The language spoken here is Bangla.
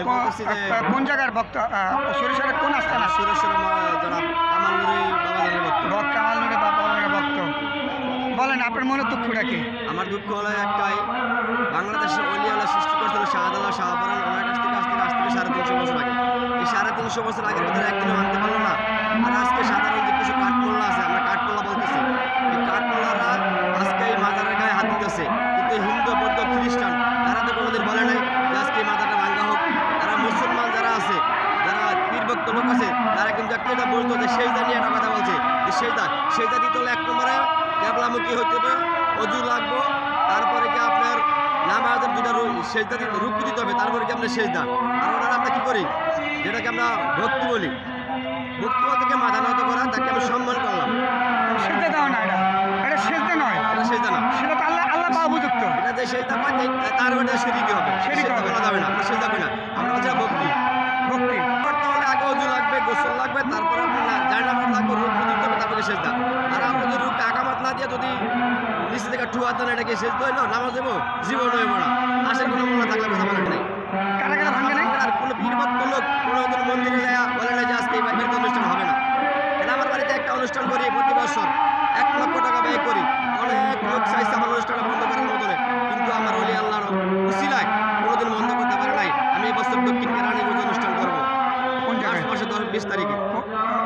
আমি বলতেছি যে কোন জায়গার ভক্ত? সরিষার কোন আস্থানা সুরেশ্বর জনাব কামাল নুরি বাবাজানের ভক্ত। ভক্ত কামাল নুরে বাবা ভক্ত। বলেন আপনার মনের দুঃখটা কি? আমার দুঃখ হলো একটাই বাংলাদেশের অলিয়ালা সৃষ্টি করেছিল শাহজালাল শাহপরান ওনার কাছ থেকে আজ থেকে আজ থেকে সাড়ে তিনশো বছর আগে। এই সাড়ে তিনশো বছর আগের ভিতরে একদিনও আনতে পারল না। আর আজকে সাধারণ যে কিছু কাঠমোল্লা আছে আমরা কাঠমোল্লা বলতেছি এই কাঠমোল্লারা আজকে এই মাজারের গায়ে হাত দিতেছে কিন্তু হিন্দু বৌদ্ধ খ্রিস্টান তারা তো কোনোদিন বলে নাই যে আজকে এই মাজারটা ভাঙ্গা হোক তারা মুসলমান যারা আছে যারা পীরভক্ত লোক আছে তারা কিন্তু একটা এটা বলতো যে সেই জানিয়ে একটা কথা বলছে যে সেই দা সেই দা দিতে হলে এক নম্বরে ক্যাবলামুখী হইতে হবে অজু লাগবো তারপরে কি আপনার নামাজের দুটা সেজদা দিতে রুকু দিতে হবে তারপরে কি আপনার সেজদা আর ওনারা আমরা কি করি? যেটাকে আমরা ভক্তি বলি। ভক্তি বলতে কি মাথা নত করা তাকে আমি সম্মান করলাম। সেজদা দাও না এটা। এটা সেজদা নয়। এটা সেজদা না। সেটা আল্লাহ আল্লাহ পাওয়া উপযুক্ত। এটা যে সেজদা পায় তার ওটা সেদিকে হবে? হবে। বলা যাবে না আমরা সেজদা করি না আমরা হচ্ছে ভক্তি ভক্তি করতে হলে আগে অজু লাগবে, তারপরে আপনি জায় নামাজ লাগবে রোগ প্রযুক্ত হবে, তারপরে শেষ সেজদা আর আপনি যদি রুকু আগামাত না দিয়ে যদি নিচে থেকে ঠুয়া দেন, এটাকে শেষ হইল নামাজ দেবো জীবন হইব না। আশের কোনো মনে থাকলে কথা বলেন নেই। estaría aquí.